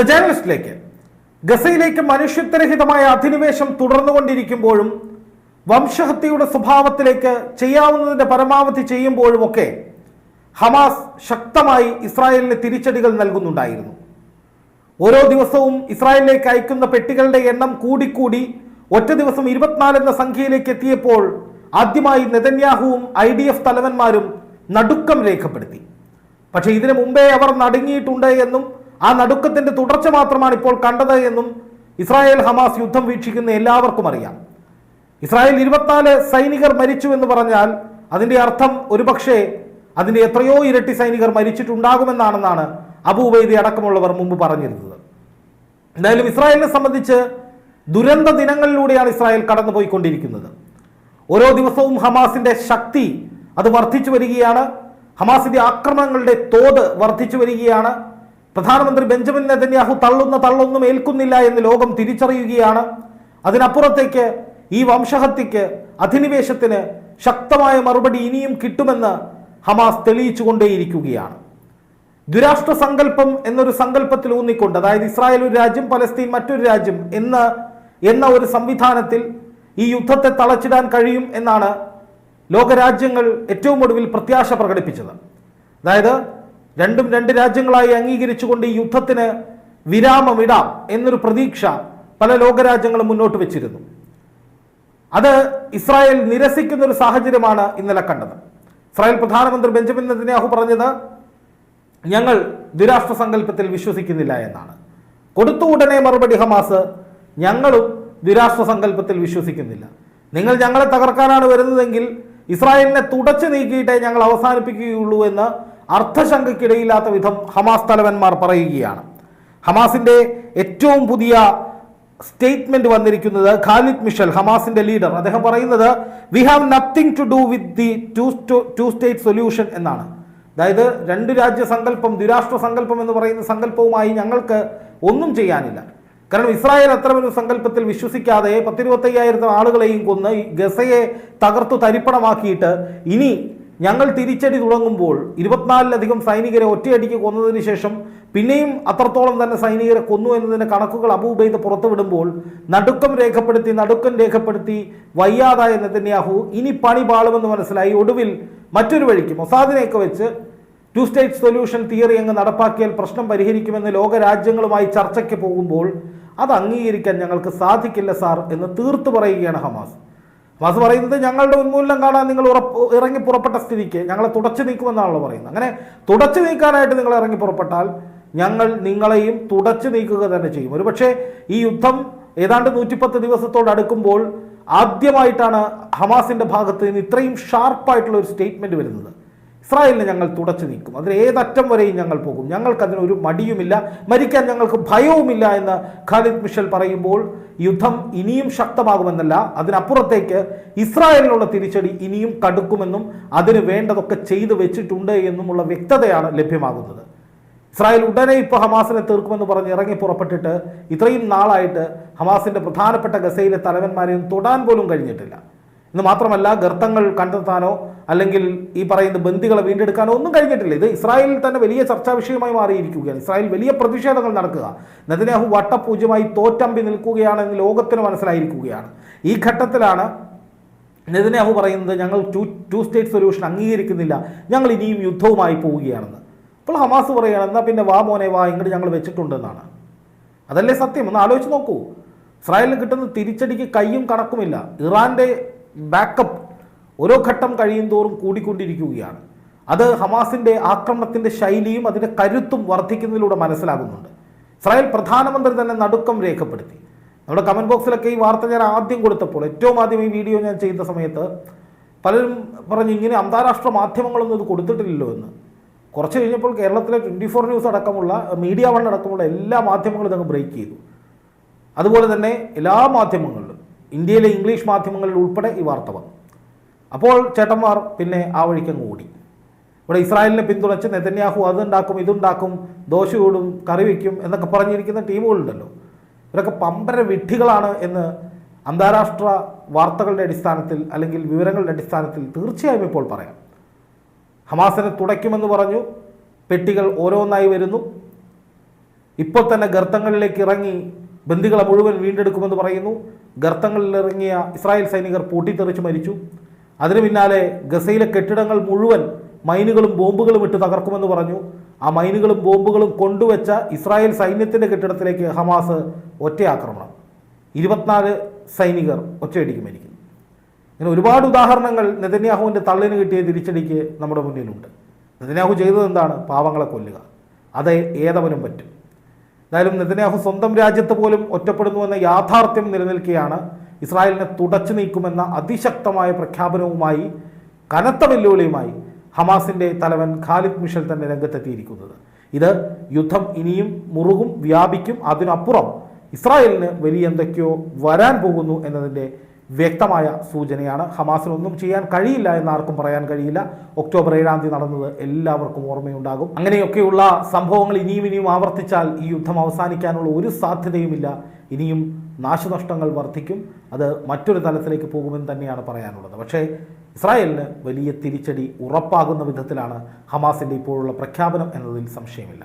The ജേർണലിസ്റ്റിലേക്ക് ഗസയിലേക്ക് മനുഷ്യത്വരഹിതമായ അധിനിവേശം തുടർന്നുകൊണ്ടിരിക്കുമ്പോഴും വംശഹത്യയുടെ സ്വഭാവത്തിലേക്ക് ചെയ്യാവുന്നതിന്റെ പരമാവധി ചെയ്യുമ്പോഴുമൊക്കെ Hamas ശക്തമായി ഇസ്രായേലിന് തിരിച്ചടികൾ നൽകുന്നുണ്ടായിരുന്നു. ഓരോ ദിവസവും ഇസ്രായേലിലേക്ക് അയക്കുന്ന പെട്ടികളുടെ എണ്ണം കൂടിക്കൂടി ഒറ്റ ദിവസം ഇരുപത്തിനാല് എന്ന സംഖ്യയിലേക്ക് എത്തിയപ്പോൾ ആദ്യമായി നെതന്യാഹുവും ഐ ഡി എഫ് തലവന്മാരും നടുക്കം രേഖപ്പെടുത്തി. പക്ഷേ ഇതിനു മുമ്പേ അവർ നടുങ്ങിയിട്ടുണ്ട് എന്നും ആ നടുക്കത്തിന്റെ തുടർച്ച മാത്രമാണ് ഇപ്പോൾ കണ്ടത് എന്നും ഇസ്രായേൽ ഹമാസ് യുദ്ധം വീക്ഷിക്കുന്ന എല്ലാവർക്കും അറിയാം. ഇസ്രായേൽ ഇരുപത്തിനാല് സൈനികർ മരിച്ചു എന്ന് പറഞ്ഞാൽ അതിന്റെ അർത്ഥം ഒരുപക്ഷെ അതിന്റെ എത്രയോ ഇരട്ടി സൈനികർ മരിച്ചിട്ടുണ്ടാകുമെന്നാണെന്നാണ് അബൂബൈദി അടക്കമുള്ളവർ മുമ്പ് പറഞ്ഞിരുന്നത്. എന്തായാലും ഇസ്രായേലിനെ സംബന്ധിച്ച് ദുരന്ത ദിനങ്ങളിലൂടെയാണ് ഇസ്രായേൽ കടന്നുപോയിക്കൊണ്ടിരിക്കുന്നത്. ഓരോ ദിവസവും ഹമാസിന്റെ ശക്തി അത് വർദ്ധിച്ചു വരികയാണ്. ഹമാസിന്റെ ആക്രമണങ്ങളുടെ തോത് വർദ്ധിച്ചു വരികയാണ്. പ്രധാനമന്ത്രി ബെഞ്ചമിൻ നെതന്യാഹു തള്ളുന്ന തള്ളൊന്നും ഏൽക്കുന്നില്ല എന്ന് ലോകം തിരിച്ചറിയുകയാണ്. അതിനപ്പുറത്തേക്ക് ഈ വംശഹത്യക്ക് അധിനിവേശത്തിന് ശക്തമായ മറുപടി ഇനിയും കിട്ടുമെന്ന് ഹമാസ് തെളിയിച്ചുകൊണ്ടേയിരിക്കുകയാണ്. ദുരാഷ്ട്ര സങ്കല്പം എന്നൊരു സങ്കല്പത്തിൽ ഊന്നിക്കൊണ്ട് അതായത് ഇസ്രായേൽ ഒരു രാജ്യം പലസ്തീൻ മറ്റൊരു രാജ്യം എന്ന എന്ന ഒരു സംവിധാനത്തിൽ ഈ യുദ്ധത്തെ തളച്ചിടാൻ കഴിയും എന്നാണ് ലോകരാജ്യങ്ങൾ ഏറ്റവും ഒടുവിൽ പ്രത്യാശ പ്രകടിപ്പിച്ചത്. അതായത് രണ്ടും രണ്ട് രാജ്യങ്ങളായി അംഗീകരിച്ചുകൊണ്ട് ഈ യുദ്ധത്തിന് വിരാമമിടാം എന്നൊരു പ്രതീക്ഷ പല ലോകരാജ്യങ്ങളും മുന്നോട്ട് വെച്ചിരുന്നു. അത് ഇസ്രായേൽ നിരസിക്കുന്ന ഒരു സാഹചര്യമാണ് ഇന്നലെ കണ്ടത്. ഇസ്രായേൽ പ്രധാനമന്ത്രി ബെഞ്ചമിൻ നെതന്യാഹു പറഞ്ഞത് ഞങ്ങൾ ദ്വിരാഷ്ട്ര സങ്കല്പത്തിൽ വിശ്വസിക്കുന്നില്ല എന്നാണ്. കൊടുത്ത ഉടനെ മറുപടി ഹമാസ് ഞങ്ങളും ദ്വിരാഷ്ട്ര സങ്കല്പത്തിൽ വിശ്വസിക്കുന്നില്ല. നിങ്ങൾ ഞങ്ങളെ തകർക്കാനാണ് വരുന്നതെങ്കിൽ ഇസ്രായേലിനെ തുടച്ചു നീക്കിയിട്ടേ ഞങ്ങൾ അവസാനിപ്പിക്കുകയുള്ളൂ എന്ന് അർത്ഥശങ്കയ്ക്കിടയില്ലാത്ത വിധം ഹമാസ് തലവന്മാർ പറയുകയാണ്. ഹമാസിന്റെ ഏറ്റവും പുതിയ സ്റ്റേറ്റ്മെന്റ് വന്നിരിക്കുന്നത് ഖാലിദ് മിഷൽ ഹമാസിന്റെ ലീഡർ. അദ്ദേഹം പറയുന്നത് we have nothing to do with the two two state solution എന്നാണ്. അതായത് രണ്ട് രാജ്യ സങ്കല്പം ദ്വിരാഷ്ട്ര സങ്കല്പം എന്ന് പറയുന്ന സങ്കല്പവുമായി ഞങ്ങൾക്ക് ഒന്നും ചെയ്യാനില്ല. കാരണം ഇസ്രായേൽ അത്തരമൊരു സങ്കല്പത്തിൽ വിശ്വസിക്കാതെ പത്തിരുപത്തയ്യായിരത്തി ആളുകളെയും കൊന്ന് ഗസയെ തകർത്തു തരിപ്പണമാക്കിയിട്ട് ഇനി ഞങ്ങൾ തിരിച്ചടി തുടങ്ങുമ്പോൾ ഇരുപത്തിനാലിലധികം സൈനികരെ ഒറ്റയടിക്ക് കൊന്നതിന് ശേഷം പിന്നെയും അത്രത്തോളം തന്നെ സൈനികരെ കൊന്നു എന്നതിന്റെ കണക്കുകൾ അബൂബൈദ് പുറത്തുവിടുമ്പോൾ നടുക്കം രേഖപ്പെടുത്തി നടുക്കം രേഖപ്പെടുത്തി വയ്യാതായ നെതന്യാഹു ഇനി പണി പാളുമെന്ന് മനസ്സിലായി. ഒടുവിൽ മറ്റൊരു വഴിക്ക് മൊസാദിനെയൊക്കെ വെച്ച് ടു സ്റ്റേറ്റ് സൊല്യൂഷൻ തിയറി അങ്ങ് നടപ്പാക്കിയാൽ പ്രശ്നം പരിഹരിക്കുമെന്ന് ലോകരാജ്യങ്ങളുമായി ചർച്ചയ്ക്ക് പോകുമ്പോൾ അത് അംഗീകരിക്കാൻ ഞങ്ങൾക്ക് സാധിക്കില്ല സാർ എന്ന് തീർത്തു പറയുകയാണ് ഹമാസ്. ഹമാസ് പറയുന്നത് ഞങ്ങളുടെ ഉന്മൂലനം കാണാൻ നിങ്ങൾ ഉറപ്പ് ഇറങ്ങി പുറപ്പെട്ട സ്ഥിതിക്ക് ഞങ്ങളെ തുടച്ചു നീക്കുമെന്നാണല്ലോ പറയുന്നത്. അങ്ങനെ തുടച്ചു നീക്കാനായിട്ട് നിങ്ങൾ ഇറങ്ങി പുറപ്പെട്ടാൽ ഞങ്ങൾ നിങ്ങളെയും തുടച്ചു നീക്കുക തന്നെ ചെയ്യും. ഒരുപക്ഷെ ഈ യുദ്ധം ഏതാണ്ട് നൂറ്റിപ്പത്ത് ദിവസത്തോട് അടുക്കുമ്പോൾ ആദ്യമായിട്ടാണ് ഹമാസിന്റെ ഭാഗത്ത് നിന്ന് ഇത്രയും ഷാർപ്പായിട്ടുള്ള ഒരു സ്റ്റേറ്റ്മെന്റ് വരുന്നത്. ഇസ്രായേലിനെ ഞങ്ങൾ തുടച്ചു നീക്കും. അതിന് ഏതറ്റം വരെയും ഞങ്ങൾ പോകും. ഞങ്ങൾക്കതിന് ഒരു മടിയുമില്ല. മരിക്കാൻ ഞങ്ങൾക്ക് ഭയവുമില്ല എന്ന് ഖാലിദ് മിഷൽ പറയുമ്പോൾ യുദ്ധം ഇനിയും ശക്തമാകുമെന്നല്ല അതിനപ്പുറത്തേക്ക് ഇസ്രായേലിനുള്ള തിരിച്ചടി ഇനിയും കടുക്കുമെന്നും അതിന് വേണ്ടതൊക്കെ ചെയ്തു വെച്ചിട്ടുണ്ട് എന്നുമുള്ള വ്യക്തതയാണ് ലഭ്യമാകുന്നത്. ഇസ്രായേൽ ഉടനെ ഇപ്പോൾ ഹമാസിനെ തീർക്കുമെന്ന് പറഞ്ഞ് ഇറങ്ങി പുറപ്പെട്ടിട്ട് ഇത്രയും നാളായിട്ട് ഹമാസിന്റെ പ്രധാനപ്പെട്ട ഗസയിലെ തലവന്മാരെയും തൊടാൻ പോലും കഴിഞ്ഞിട്ടില്ല. എന്ന് മാത്രമല്ല ഗർത്തങ്ങൾ കണ്ടെത്താനോ അല്ലെങ്കിൽ ഈ പറയുന്ന ബന്ദികളെ വീണ്ടെടുക്കാനോ ഒന്നും കഴിഞ്ഞിട്ടില്ല. ഇത് ഇസ്രായേലിൽ തന്നെ വലിയ ചർച്ചാ വിഷയമായി മാറിയിരിക്കുകയാണ്. ഇസ്രായേൽ വലിയ പ്രതിഷേധങ്ങൾ നടക്കുക. നെതന്യാഹു വട്ടപൂജ്യമായി തോറ്റമ്പി നിൽക്കുകയാണെന്ന് ലോകത്തിന് മനസ്സിലായിരിക്കുകയാണ്. ഈ ഘട്ടത്തിലാണ് നെതന്യാഹു പറയുന്നത് ഞങ്ങൾ ടു ടു സ്റ്റേറ്റ് സൊല്യൂഷൻ അംഗീകരിക്കുന്നില്ല. ഞങ്ങൾ ഇനിയും യുദ്ധവുമായി പോവുകയാണെന്ന്. അപ്പോൾ ഹമാസ് പറയുകയാണ് എന്നാൽ പിന്നെ വാ മോനെ വാ ഇങ്ങോട്ട് ഞങ്ങൾ വെച്ചിട്ടുണ്ടെന്നാണ്. അതല്ലേ സത്യം? ഒന്ന് ആലോചിച്ച് നോക്കൂ. ഇസ്രായേലിന് കിട്ടുന്ന തിരിച്ചടിക്ക് കയ്യും കണക്കുമില്ല. ഇറാന്റെ ബാക്കപ്പ് ഓരോ ഘട്ടം കഴിയും തോറും കൂടിക്കൊണ്ടിരിക്കുകയാണ്. അത് ഹമാസിന്റെ ആക്രമണത്തിന്റെ ശൈലിയും അതിന്റെ കരുത്തും വർദ്ധിക്കുന്നതിലൂടെ മനസ്സിലാകുന്നുണ്ട്. ഇസ്രായേൽ പ്രധാനമന്ത്രി തന്നെ നടുക്കം രേഖപ്പെടുത്തി. നമ്മുടെ കമന്റ് ബോക്സിലൊക്കെ ഈ വാർത്ത ഞാൻ ആദ്യം കൊടുത്തപ്പോൾ ഏറ്റവും ആദ്യം ഈ വീഡിയോ ഞാൻ ചെയ്യുന്ന സമയത്ത് പലരും പറഞ്ഞു ഇങ്ങനെ അന്താരാഷ്ട്ര മാധ്യമങ്ങളൊന്നും ഇത് കൊടുത്തിട്ടില്ലല്ലോ എന്ന്. കുറച്ച് കഴിഞ്ഞപ്പോൾ കേരളത്തിലെ ട്വന്റി ഫോർ ന്യൂസ് അടക്കമുള്ള മീഡിയ വൺ അടക്കമുള്ള എല്ലാ മാധ്യമങ്ങളും ഇതങ്ങ് ബ്രേക്ക് ചെയ്തു. അതുപോലെ തന്നെ എല്ലാ മാധ്യമങ്ങളിലും ഇന്ത്യയിലെ ഇംഗ്ലീഷ് മാധ്യമങ്ങളിൽ ഉൾപ്പെടെ ഈ വാർത്ത വന്നു. അപ്പോൾ ചേട്ടന്മാർ പിന്നെ ആ വഴിക്കങ്ങ് ഓടി. ഇവിടെ ഇസ്രായേലിനെ പിന്തുണച്ച് നെതന്യാഹു അതുണ്ടാക്കും ഇതുണ്ടാക്കും ദോശ ചൂടും കറി വയ്ക്കും എന്നൊക്കെ പറഞ്ഞിരിക്കുന്ന ടീമുകളുണ്ടല്ലോ. ഇവരൊക്കെ പമ്പര വിഡ്ഢികളാണ് എന്ന് അന്താരാഷ്ട്ര വാർത്തകളുടെ അടിസ്ഥാനത്തിൽ അല്ലെങ്കിൽ വിവരങ്ങളുടെ അടിസ്ഥാനത്തിൽ തീർച്ചയായും ഇപ്പോൾ പറയാം. ഹമാസിനെ തുടയ്ക്കുമെന്ന് പറഞ്ഞു. പെട്ടികൾ ഓരോന്നായി വരുന്നു. ഇപ്പോൾ തന്നെ ഗർത്തങ്ങളിലേക്ക് ഇറങ്ങി ബന്ദികളെ മുഴുവൻ വീണ്ടെടുക്കുമെന്ന് പറയുന്നു. ഗർത്തങ്ങളിൽ ഇറങ്ങിയ ഇസ്രായേൽ സൈനികർ പൊട്ടിത്തെറിച്ച് മരിച്ചു. അതിനു പിന്നാലെ ഗസയിലെ കെട്ടിടങ്ങൾ മുഴുവൻ മൈനുകളും ബോംബുകളും ഇട്ട് തകർക്കുമെന്ന് പറഞ്ഞു. ആ മൈനുകളും ബോംബുകളും കൊണ്ടുവച്ച ഇസ്രായേൽ സൈന്യത്തിന്റെ കെട്ടിടത്തിലേക്ക് ഹമാസ് ഒറ്റയാക്രമണം. ഇരുപത്തിനാല് സൈനികർ ഒറ്റയടിക്ക് മരിക്കുന്നു. ഇങ്ങനെ ഒരുപാട് ഉദാഹരണങ്ങൾ നെതന്യാഹുവിന്റെ തള്ളിന് കിട്ടിയ തിരിച്ചടിക്ക് നമ്മുടെ മുന്നിലുണ്ട്. നെതന്യാഹു ചെയ്തത് എന്താണ്? പാവങ്ങളെ കൊല്ലുക. അത് ഏതവനും പറ്റും. എന്തായാലും നെതന്യാഹു സ്വന്തം രാജ്യത്ത് പോലും ഒറ്റപ്പെടുന്നുവെന്ന യാഥാർത്ഥ്യം നിലനിൽക്കുകയാണ് ഇസ്രായേലിനെ തുടച്ചു നീക്കുമെന്ന അതിശക്തമായ പ്രഖ്യാപനവുമായി കനത്ത വെല്ലുവിളിയുമായി ഹമാസിന്റെ തലവൻ ഖാലിദ് മിഷൽ തന്നെ രംഗത്തെത്തിയിരിക്കുന്നത്. ഇത് യുദ്ധം ഇനിയും മുറുകും വ്യാപിക്കും. അതിനപ്പുറം ഇസ്രായേലിന് വലിയ എന്തൊക്കെയോ വരാൻ പോകുന്നു എന്നതിന്റെ വ്യക്തമായ സൂചനയാണ്. ഹമാസിനൊന്നും ചെയ്യാൻ കഴിയില്ല എന്ന് ആർക്കും പറയാൻ കഴിയില്ല. ഒക്ടോബർ ഏഴാം തീയതി നടന്നത് എല്ലാവർക്കും ഓർമ്മയുണ്ടാകും. അങ്ങനെയൊക്കെയുള്ള സംഭവങ്ങൾ ഇനിയും ഇനിയും ആവർത്തിച്ചാൽ ഈ യുദ്ധം അവസാനിക്കാനുള്ള ഒരു സാധ്യതയുമില്ല. ഇനിയും നാശനഷ്ടങ്ങൾ വർദ്ധിക്കും. അത് മറ്റൊരു തലത്തിലേക്ക് പോകുമെന്ന് തന്നെയാണ് പറയാനുള്ളത്. പക്ഷേ ഇസ്രായേലിന് വലിയ തിരിച്ചടി ഉറപ്പാകുന്ന വിധത്തിലാണ് ഹമാസിന്റെ ഇപ്പോഴുള്ള പ്രഖ്യാപനം എന്നതിൽ സംശയമില്ല.